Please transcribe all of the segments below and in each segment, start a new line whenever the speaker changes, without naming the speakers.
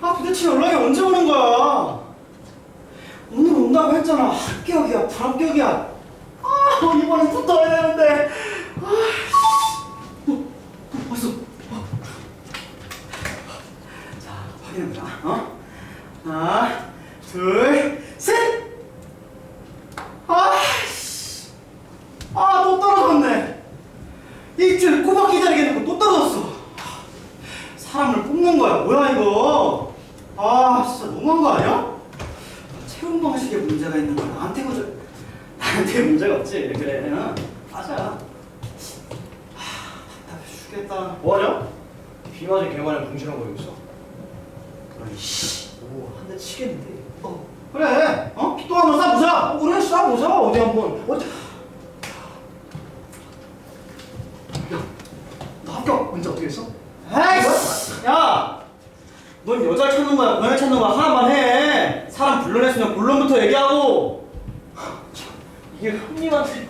아 도대체 연락이 언제 오는 거야? 오늘 온다고 했잖아. 합격이야, 불합격이야. 아 이번엔 붙어 야 되는데. 아, 씨. 어, 어, 왔어. 어. 자, 확인해보자. 어? 하나, 둘, 셋. 아씨. 아, 또 떨어졌네. 일주일 꼬박 기다리겠는 거또 떨어졌어. 사람을 뽑는 거야. 뭐야, 이거? 아, 진짜 너무한 거 아니야? 채용 방식에 문제가 있는 건 나한테 문제, 나한테 문제가 없지. 그래, 어? 맞아. 하, 답답해 죽겠다.
뭐하냐? 비 맞은 개마냥 궁시렁거리고 있어.
아이씨.
오, 한 대 치겠는데.
어, 그래. 어? 또 한 번 싸보자.
어, 그래, 쏴보자. 어디 한번. 어디?
너 합격 문제 어떻게 했어? 야! 넌 여자를 찾는 거야, 고양이 찾는 거야 하나만 해. 사람 불러냈으면 본론부터 얘기하고.
이게 형님한테.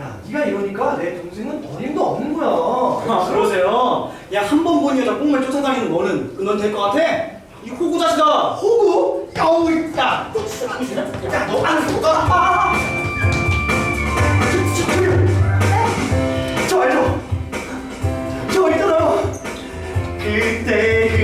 야, 네가 이러니까 내 동생은 어림도 없는 거야.
아, 그러세요? 야, 한 번 본 여자 꽁을 쫓아다니는 너는 그넌될것 같아? 이 호구 자식아!
호구?
야 우, 야! 너안 되냐? 야, 너안 죽었다! 아!
저, 저기요. 저 알죠? 저 있잖아요.
그때 그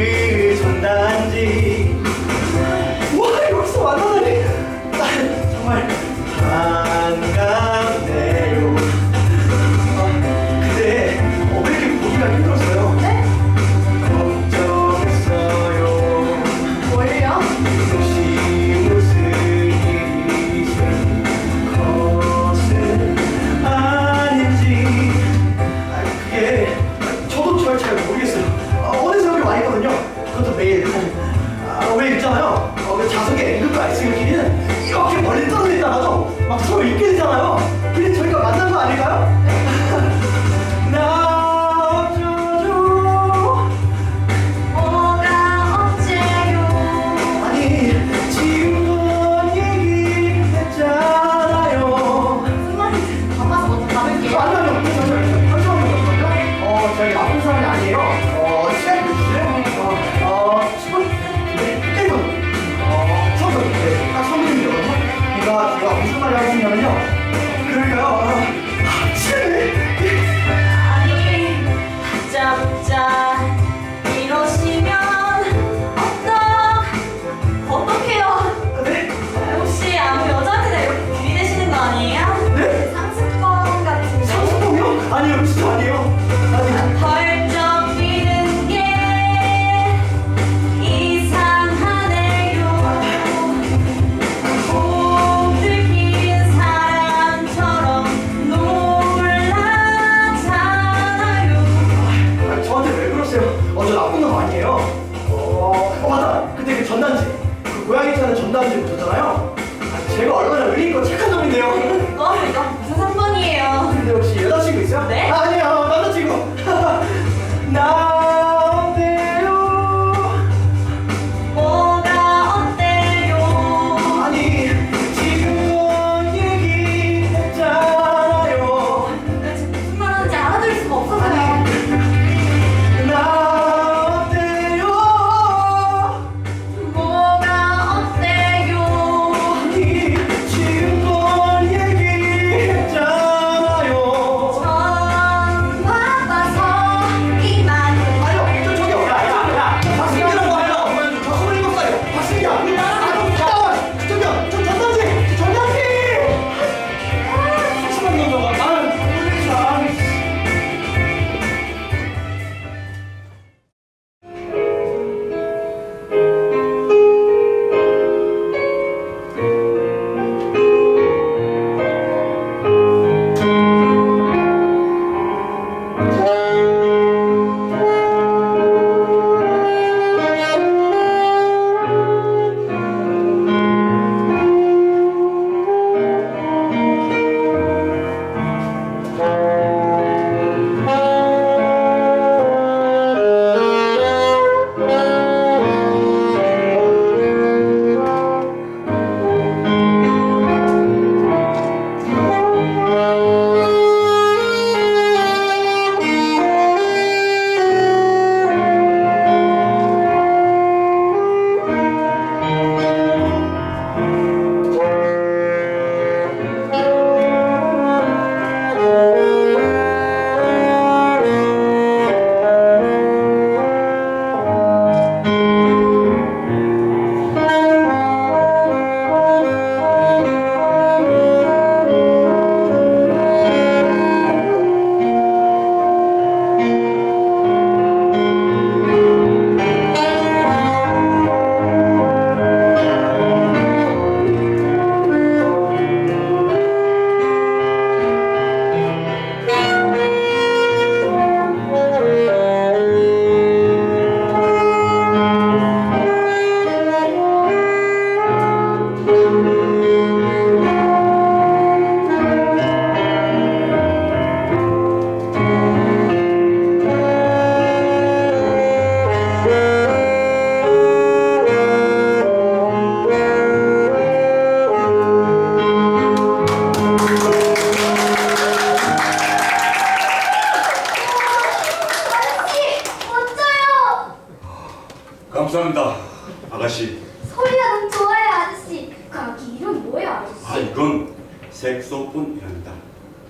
소리가 너무 좋아요 아저씨. 그 악기 이름 뭐예요 아저씨?
아, 이건 색소폰이란다.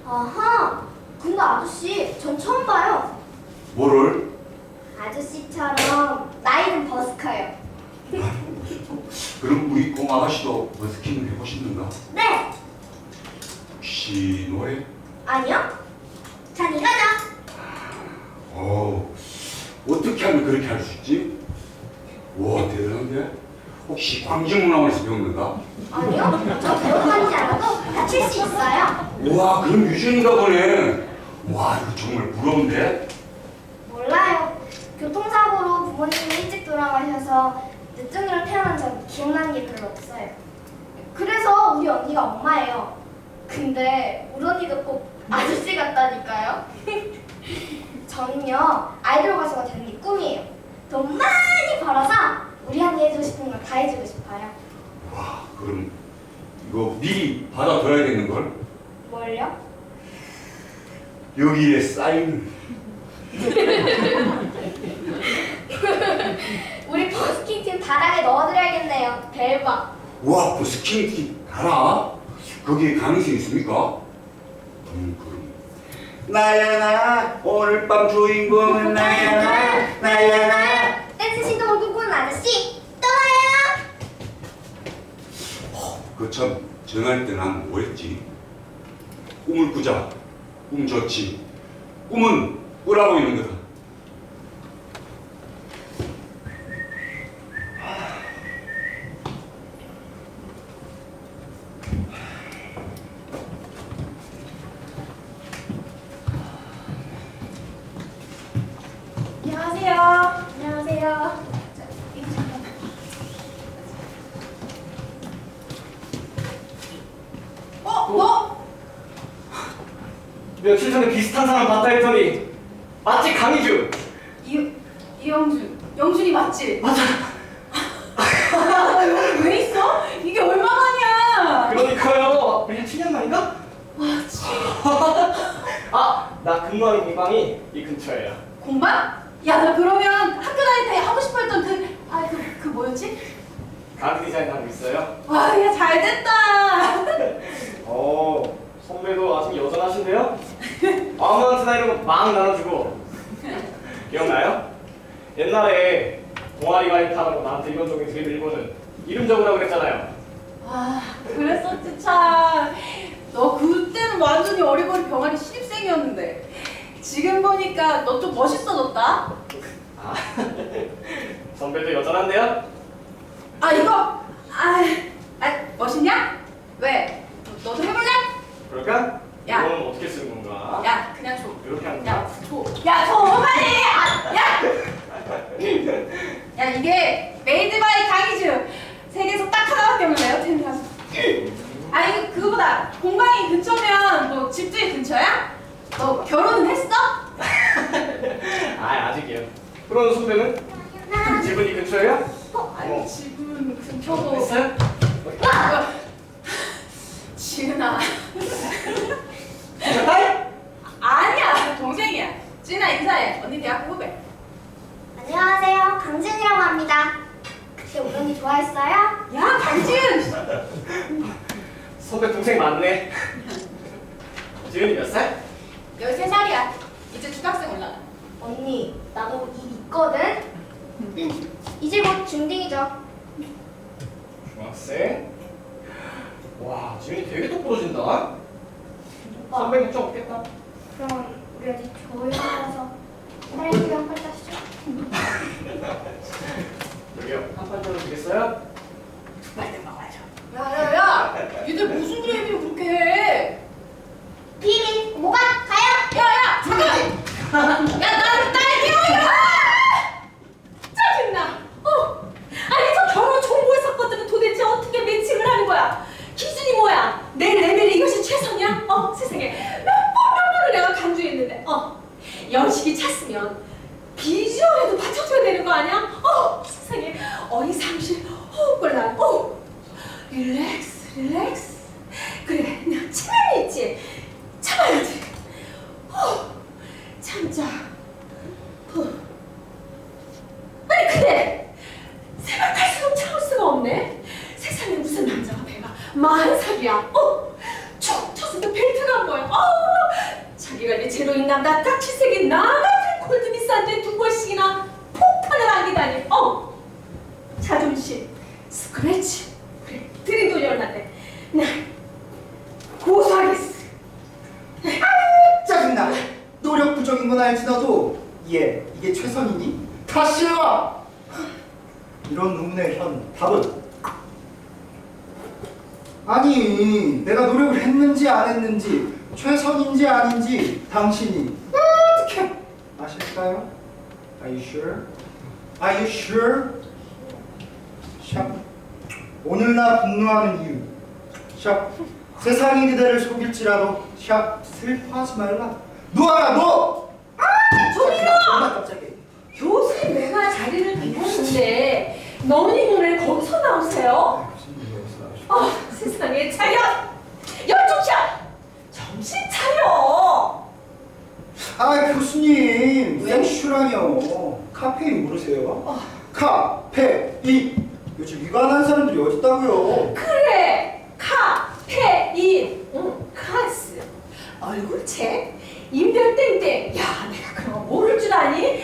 아하. 근데 아저씨 전 처음 봐요.
뭐를?
아저씨처럼 나이는 버스커요.
그럼 우리 꽁 아가씨도 버스킹을 해보시는가?
네.
혹시 노래?
아니요. 전 이거죠.
어, 어떻게 하면 그렇게 할 수 있지? 와, 대단한데? 혹시 광진문화원에서 배웠는가?
아니요. 저 배워가지 않아도 다칠 수 있어요.
와, 그럼 유전인가 보네. 와, 이거 정말 부러운데?
몰라요. 교통사고로 부모님이 일찍 돌아가셔서 늦둥이로 태어난 전 기억나는 게 별로 없어요. 그래서 우리 언니가 엄마예요. 근데 우리 언니도 꼭 아저씨 같다니까요. 저는요 아이돌 가수가 되는 게 꿈이에요. 돈 많이 벌어서 우리 언니 해주고 싶은 걸 다 해주고 싶어요.
와, 그럼 이거 미리 받아둬야겠는 걸?
뭘요?
여기에 사인.
우리 버스킹 팀 다락에 넣어드려야겠네요. 대박.
와, 버스킹 팀 알아? 거기에 가능성이 있습니까? 음, 그럼. 나야 나 오늘 밤 주인공은 나야 나 나야 나
댄스 신동을 꿈꾸는 아저씨 또 와요.
그 참 전화할 때 난 뭐했지? 꿈을 꾸자. 꿈 좋지. 꿈은 꾸라고 있는 거다
안녕하세요. 안녕하세요. 자, 이거 잠깐.
어? 너? 며칠 전에 비슷한 사람 봤다 했더니 맞지 강희주?
이 이영준 영준이 맞지?
맞아
여기 왜 있어? 이게 얼마만이야?
그러니까요 우리 7년 만인가? 아나 근무하는 공방이 이 근처예요
공방? 야 나 그러면 학교 다닐 때 하고 싶었던 그 아 그 그 뭐였지?
가드 디자인 하고 있어요
와 야 잘 됐다.
어 선배도 아직 여전하신데요? 아무한테나 이런 거 막 나눠주고 기억나요? 옛날에 동아리 가입하라고 나한테 이런저런 들이밀고는 이름 적으라고 그랬잖아요
아 그랬었지 참. 너 그때는 완전히 어리버리 병아리 신입생이었는데 지금 보니까 너 좀 멋있어졌다.
아, 선배도 여전한데요?
아 이거 아, 아 멋있냐? 왜? 너- 너도 해볼래?
그럴까?
야.
이거는 어떻게 쓰는 건가?
야 그냥 줘.
이렇게 하는
야,
거야?
줘. 야, 줘, 빨리! 아, 야! 야, 이게 메이드 바이 강희주. 세계에서 딱 하나밖에 없는 에어템 가수. 아, 이거 그거보다 공방이 근처면 뭐 집주인 근처야? 너 결혼은 했어?
아 아직이요 그런 선배는? 집은 이 근처예요?
어, 아니,
어.
집은 근처고.
했어요?
아! 지은아.
아이!
아니야, 동생이야. 지은아, 인사해. 언니 대학교 후배.
안녕하세요. 강진이라고 합니다. 그때 우리 언니 좋아했어요?
야, 강지은!
선배 동생 많네 지은이 몇 살?
13살이야. 이제 중학생 올라가.
언니, 나도 일 있거든? 이제 곧 중딩이죠.
중학생? 와 지은이 되게 똑부러진다
오빠,
선배 걱정 없겠다
그럼 아직 조용해서 딸기 한번 따시죠.
여기요 한판 정도 되겠어요?
빨리 먹어야죠. 야, 야, 야! 니들 무슨 게임을 그렇게 해?
비비, 뭐가 가요?
야, 야! 잠깐만! 야, 나는 딸기 우유! 아! 짜증나! 어! 아니, 저 결혼 정보했었거든 도대체 어떻게 매칭을 하는 거야? 기준이 뭐야? 내 레벨에 이것이 최선이야? 어, 세상에. 몇 번, 몇 번을 내가 강조했는데, 어. 연식이 찼으면 비주얼에도 받쳐줘야 되는 거 아니야?
릴렉스, 릴렉스. 그래, 내가 참아야 있지. 참아야지. 후, 참자. 후. 아니, 근데 생각할수록 참을 수가 없네. 세상에 무슨 남자가 배가 만삭이야. 어? 쭉 쳤는데 벨트가 안 보여. 어? 자기가 이제 제로인 남자 딱지색인 나 같은 골드미스한테 두 번씩이나 폭탄을 안기다니. 어? 나 고소하겠어.
짜증나. 노력 부족인 건 알지 너도. 얘 이게 최선이니? 다시와. 이런 의문의 현 답은 아니 내가 노력을 했는지 안 했는지 최선인지 아닌지 당신이 어떻게 아실까요? Are you sure? Are you sure? 샵 오늘 나 분노하는 이유 샵 세상이 그대를 속일지라도 샵 슬퍼하지 말라 놓아라 놓!
조미료!
존나 깜짝이야
요새 내가 자리를 비웠는데 너니 오늘 거기서 나오세요?
아,
아 세상에 차려! 열중샷! 정신 차려!
아 교수님 생슈라뇨 카페인 모르세요? 카페인 요즘 위반한 사람들이 어딨다고요
그래! 카페인! 응, 카스 얼굴 책? 인별 땡땡! 야 내가 그런 거 모를 줄 아니?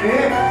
조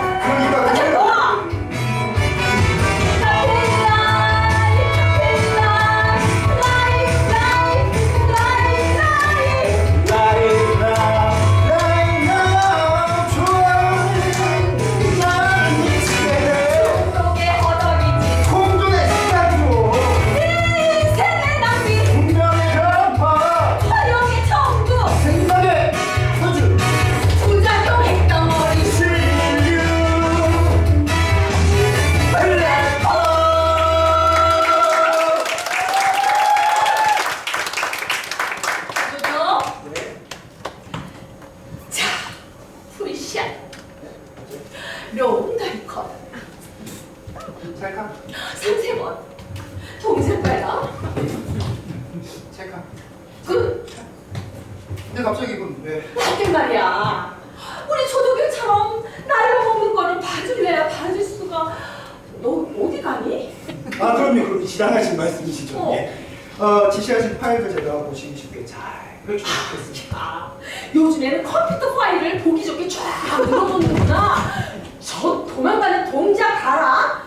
아 그럼요. 그럼 지당하신 말씀이시죠.
어.
예. 어 지시하신 파일도 제가 보시기 쉽게 잘 펼쳐놓겠습니다.
아, 요즘에는 컴퓨터 파일을 보기 좋게 쫙 늘어놓는구나. 저 도망가는 동작 봐라